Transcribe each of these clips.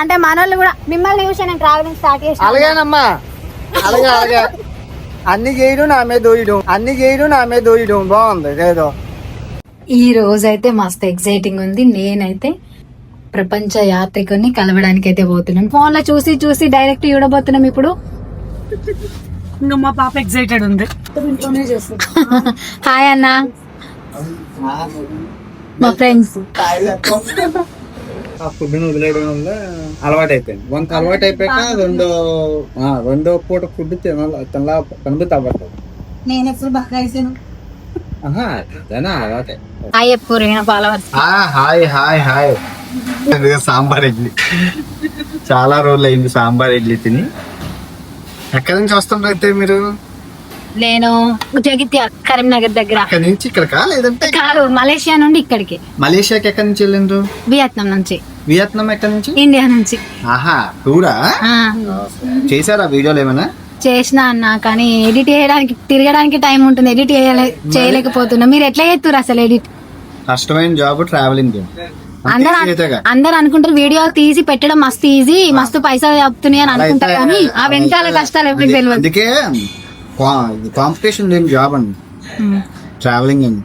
అంటే మనోళ్ళు కూడా మిమ్మల్ని చూసి నేను ట్రావెలింగ్ స్టార్ట్ చేసిన అలాగేనమ్మా. అలాగే అలాగే. అన్ని చేయడం నా మీద దోయడం అన్ని చేయడం నా మీద దోయడం బాగుంది ఏదో. ఈ రోజు అయితే మస్తు ఎక్సైటింగ్ ఉంది. నేనైతే ప్రపంచ యాత్రికుని కలవడానికి అయితే పోతున్నాం ఫోన్లో చూసి చూసి డైరెక్ట్ చూడబోతున్నాం ఇప్పుడు. ఇంకా మా పాప ఎక్సైటెడ్ ఉంది. హాయ్ అన్న. మా ఫ్రెండ్స్ ఆ ఫుడ్ వదిలేయడం వల్ల అలవాటు అయిపోయింది వంత అలవాటు అయిపోయాక రెండో ఆ, రెండో పూట ఫుడ్ తినాలి తినలా కనుబుద్ధి అవ్వదు నేను ఎప్పుడు బాగా వేసాను ఆహా అదేనా అలవాటే. హాయ్ ఎప్పుడు followers. Hi hi hi. Sambar idli? చాలా రోజులు అయింది సాంబార్ ఇడ్లీ తిని. ఎక్కడి నుంచి వస్తుండ్రు అయితే మీరు? నేను జగిత్య కరీంనగర్ దగ్గర. అక్కడి నుంచి? ఇక్కడికా? లేదంటే కాదు మలేషియా నుండి ఇక్కడికి. మలేషియాకి ఎక్కడి నుంచి వెళ్ళిండ్రు? వియత్నాం నుంచి. వియత్నాం ఎక్కడి నుంచి? ఇండియా నుంచి. ఆహా టూరా? చేశారా వీడియోలు ఏమైనా? చేసిన అన్న కానీ ఎడిట్ చేయడానికి తిరగడానికి టైం ఉంటుంది. ఎడిట్ చేయలే చేయలేకపోతున్నా. మీరు ఎట్లా చేస్తారు అసలు ఎడిట్? కష్టమైన జాబ్ ట్రావెలింగ్ అందరు అందరు అనుకుంటారు వీడియో తీసి పెట్టడం మస్తు ఈజీ మస్తు పైసలు చెప్తున్నాయి అని అనుకుంటారు కానీ ఆ వెనకాల కష్టాలు ఎవరికి తెలియదు. కాంపిటీషన్ లేని జాబ్ అండి ట్రావెలింగ్ అని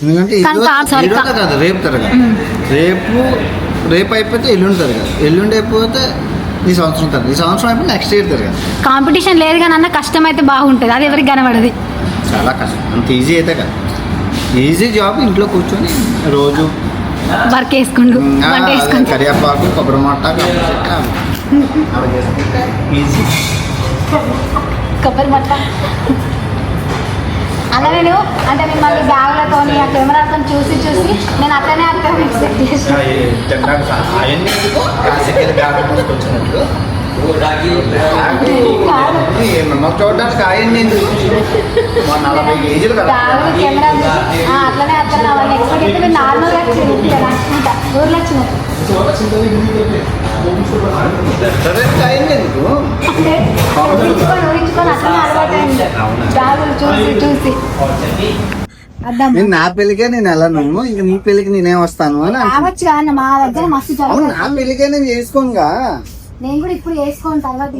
ఎందుకంటే ఈ కానీ రోజు- కాదు, sorry, ఈ రోజు కాదు రేపు తిరగదు రేపు రేపు అయిపోతే ఎల్లుండి తిరగదు ఎల్లుండి అయిపోతే ఈ సంవత్సరం తిరగదు ఈ సంవత్సరం అయిపోతే నెక్స్ట్ ఇయర్ తిరగదు కాంపిటీషన్ లేదు కానీ అన్న కష్టం అయితే బాగుంటుంది అది ఎవరికి కనబడదు చాలా కష్టం అంత ఈజీ అయితే కదా ఈజీ జాబ్ ఇంట్లో కూర్చొని రోజు వర్క్ వేసుకుంటూ వంట వేసుకుంటూ కరివేపాకు కొబ్బరి మొట్ట ఈజీ కొబ్బరి మట్ట. అలా నేను అంటే మిమ్మల్ని బ్యాగులతో ఆ కెమెరాతో చూసి చూసి నేను అట్లనే అక్కడ ఎక్స్పెక్ట్ చేసిన. మాకు చూడడానికి ఆయన్ని ఎందుకు? మా నలభై కేజీలు కదా. బ్యాగులు కెమెరా అట్లనే ఎక్స్పెక్ట్ నార్మల్గా వచ్చింది ఊర్లో వచ్చినారు ఎందుకు నేను నా పెళ్ళికే నేను వెళ్ళను. ఇంక నీ పెళ్ళికి నేనేం వస్తాను అని. రావచ్చు మా దగ్గర మస్తు అవును నా పెళ్ళికే నేను చేసుకోనుగా. కూడా ఇప్పుడు తర్వాత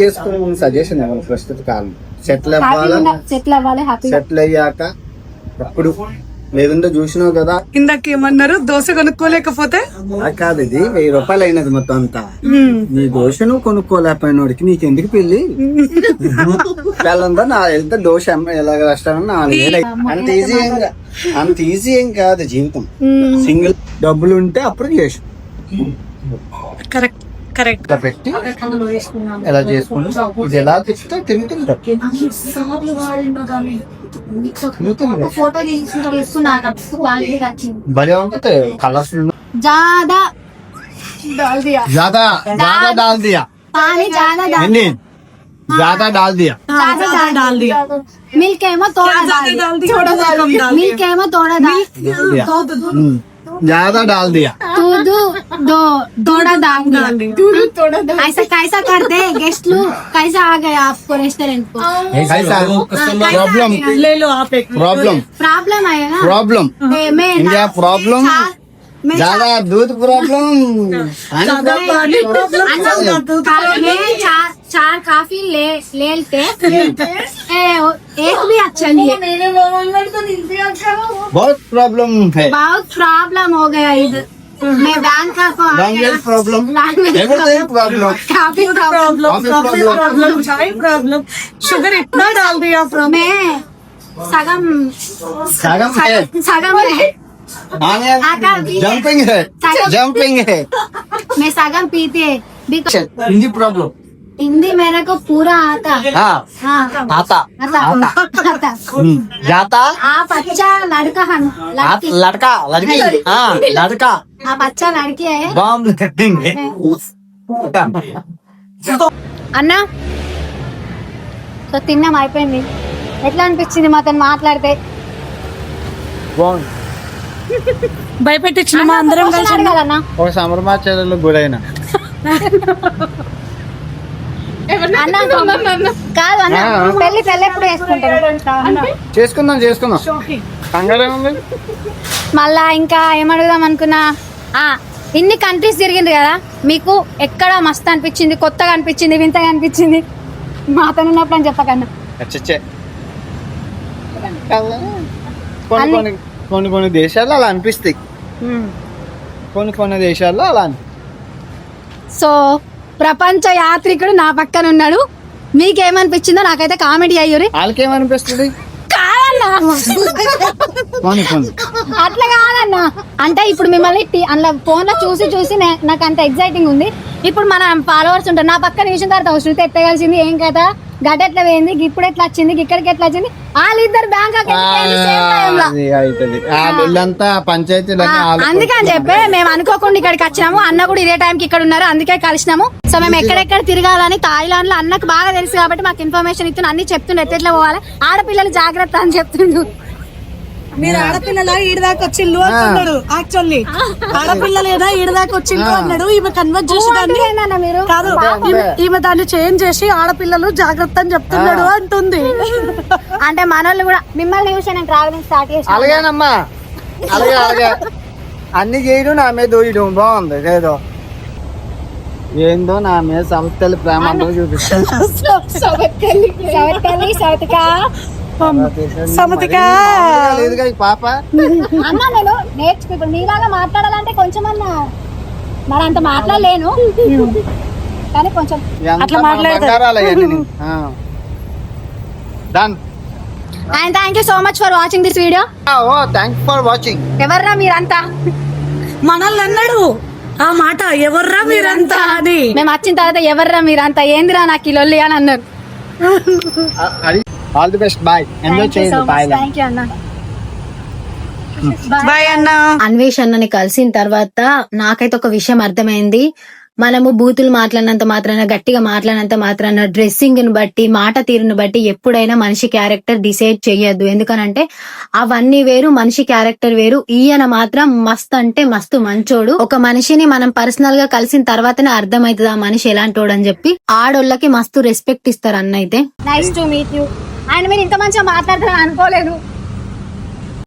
చేసుకోని సజెషన్ ఇవ్వాలి ప్రస్తుత కాలం సెటిల్ అవ్వాలా? సెటిల్ అవ్వాలి సెటిల్ అయ్యాక అప్పుడు లేదంటే చూసినావు కదా. ఇందాక ఏమన్నారు? దోశ కొనుక్కోలేకపోతే? కాదు ఇది వెయ్యి రూపాయలు అయినది మొత్తం అంతా. నీ దోశ నువ్వు కొనుక్కోలేకపోయినోడికి నీకు ఎందుకు పెళ్ళి? వెళ్ళందా నా వెళ్తే దోశ ఎలాగ రెస్టారెంట్ నాలుగు వేలు అయ్యి- అంత ఈజీ ఏం కా- అంత ఈజీ ఏం కాదు జీవితం. సింగిల్ డబ్బులు ఉంటే అప్పుడు చేసు. Correct correct. ఇట్లా పెట్టి ఎలా చేసుకుంటే ఇది ఎలా తెచ్చితే. ఫోటో తీసుకున్నాను క్వాలిటీ వచ్చింది భలే ఉంటుంది కలర్ఫుల్ ज्यादा डाल दिया ज्यादा ज्यादा डाल दिया पानी ज्यादा डाल नहीं ज्यादा डाल दिया ज्यादा डाल दिया मिल्क ఏమో थोड़ा डाल दिया थोड़ा सा कम डाल मिल्क ఏమో थोड़ा डाल दिया हम्म, ज्यादा डाल दिया दूध दो ऐसा कैसा करते हैं गेस्ट लोग कैसा आ गया आपको रेस्टोरेंट को कैसा प्रॉब्लम ले लो आप एक प्रॉब्लम प्रॉब्लम आएगा प्रॉब्लम मैं इंडिया प्रॉब्लम ज़्यादा दूध प्रॉब्लम ज़्यादा पानी प्रॉब्लम ज़्यादा दूध मैं चार चार काफ़ी ले लेते एक भी अच्छा नहीं है बहुत प्रॉब्लम है बहुत प्रॉब्लम हो गया इधर मैं का को आ गया लैंग्वेज प्रॉब्लम एवरीथिंग प्रॉब्लम काफ़ी प्रॉब्लम प्रॉब्लम प्रॉब्लम चाय प्रॉब्लम शुगर इतना डाल दिया मैं सगम सगम है। सगम है। जंपिंग है जंपिंग है। मैं सगम पीते। बिकॉज़ प्रॉब्लम हिंदी मेरे को पूरा आता हाँ हाँ आता आता आता हम्म, जाता आप अच्छा लड़का है आप लड़की लड़का लड़की हाँ लड़का आप अच्छा लड़की है बॉम्ब कटेंगे అన్నా సో తిన్నాం అయిపోయింది ఎట్లా అనిపించింది మాతో మాట్లాడితే బాగుంది భయపెట్టించిన మా అందరం కలిసి అడగాలన్నా ఒక సమరమాచార్యులు గురైన అన్న కాదు అన్న. పెళ్ళి పెళ్ళి ఎప్పుడు వేసుకుంటారు చేసుకుందాం చేసుకుందాం. మళ్ళా ఇంకా ఏమడుగుదాం అనుకున్నా? ఆ ఇన్ని కంట్రీస్ తిరిగింది కదా మీకు ఎక్కడ మస్తు అనిపించింది కొత్తగా అనిపించింది వింతగా అనిపించింది? మాతో ఉన్నప్పుడు అని చెప్పకన్నా కొన్ని కొన్ని దేశాల్లో అలా అనిపిస్తాయి. కొన్ని కొన్ని దేశాల్లో అలా సో ప్రపంచ యాత్రికుడు నా పక్కన ఉన్నాడు. మీకేమనిపించిందో నాకైతే కామెడీ అయ్యూరి వాళ్ళకేమనిపిస్తుంది అట్లా కాదన్నా. అంటే ఇప్పుడు మిమ్మల్ని అందులో ఫోన్లో చూసి చూసి నాకు అంత ఎగ్జైటింగ్ ఉంది. ఇప్పుడు మన ఫాలోవర్స్ ఉంటారు. నా పక్కన విషయం తర్వాత శృతి ఎత్తగలిసింది. ఏం కదా గట ఎట్లా పోయింది? ఇప్పుడు ఎట్లా వచ్చింది? ఇక్కడికి ఎట్లా వచ్చింది? వాళ్ళిద్దరు బ్యాంక్ అది అవుతుంది ఆ వీళ్ళంతా పంచాయతీలన్నీ వాళ్ళ- అందుకే అని చెప్పి మేము అనుకోకుండా ఇక్కడికి వచ్చినాము. అన్న కూడా ఇదే టైంకి ఇక్కడ ఉన్నారు అందుకే కలిసినాము. సో మేము ఎక్కడెక్కడ తిరగాలని థాయిలాండ్లో అన్నకు బాగా తెలుసు కాబట్టి మాకు ఇన్ఫర్మేషన్ ఇస్తున్నా అన్ని చెప్తుండే ఎట్లా పోవాలి? ఆడపిల్లలు జాగ్రత్త అని చెప్తుండు మీరు ఆడపిల్లల ఈడదాకా వచ్చిల్లు అంటున్నాడు యాక్చువల్లీ ఆడపిల్లలేనా ఈడదాకా వచ్చిల్లు అన్నాడు ఈమె కన్వర్ట్ చేసి దాన్ని కాదు ఈమె- ఈమె దాన్ని చేంజ్ చేసి ఆడపిల్లలు జాగ్రత్త అని చెప్తున్నాడు అంటుంది. అంటే మనోళ్ళు కూడా మిమ్మల్ని చూసి నేను ట్రావెలింగ్ స్టార్ట్ చేసి అలాగేనమ్మా. అలాగే అలాగే. అన్ని చేయడం నా మీద దూయడం. బాగుంది ఏదో. ఏందో నా మీద సంస్థలు ప్రేమ అందరూ చూపిస్తాను పాప. అన్న నేను నేర్చుకో ఇప్పుడు నీలాగా మాట్లాడాలంటే కొంచెం అన్న మరి అంత మాట్లాడలేను. కానీ కొంచెం అట్లా మాట్లాడాలి done and thank you so much for watching this video oh thank for watching ఎవర్రా మీరంతా? మనల్ని అన్నాడు ఆ మాట ఎవర్రా మీరంతా అని. మేము వచ్చిన తర్వాత ఎవర్రా మీరంతా? ఏందిరా నాకు ఈ లొల్లి అని అన్నారు. All the best bye enjoy చేయండి బాయ్ థ్యాంక్ యూ అన్న బాయ్ అన్న అన్వేష్ అన్నని కలిసిన తర్వాత నాకైతే ఒక విషయం అర్థమైంది. మనము బూతులు మాట్లాడినంత మాత్రాన గట్టిగా మాట్లాడినంత మాత్రాన డ్రెస్సింగ్ని బట్టి మాట తీరుని బట్టి ఎప్పుడైనా మనిషి క్యారెక్టర్ డిసైడ్ చెయ్యొద్దు. ఎందుకనంటే అవన్నీ వేరు మనిషి క్యారెక్టర్ వేరు. ఈయన మాత్రం మస్త్ అంటే మస్తు మంచోడు. ఒక మనిషిని మనం పర్సనల్గా కలిసిన తర్వాతనే అర్థమవుతుంది ఆ మనిషి ఎలాంటోడు అని చెప్పి. ఆడోళ్ళకి మస్తు రెస్పెక్ట్ ఇస్తారు అన్న అయితే నైస్ టు మీట్ యూ ఆయన మీరు ఇంత మంచిగా మాట్లాడతారని అనుకోలేదు.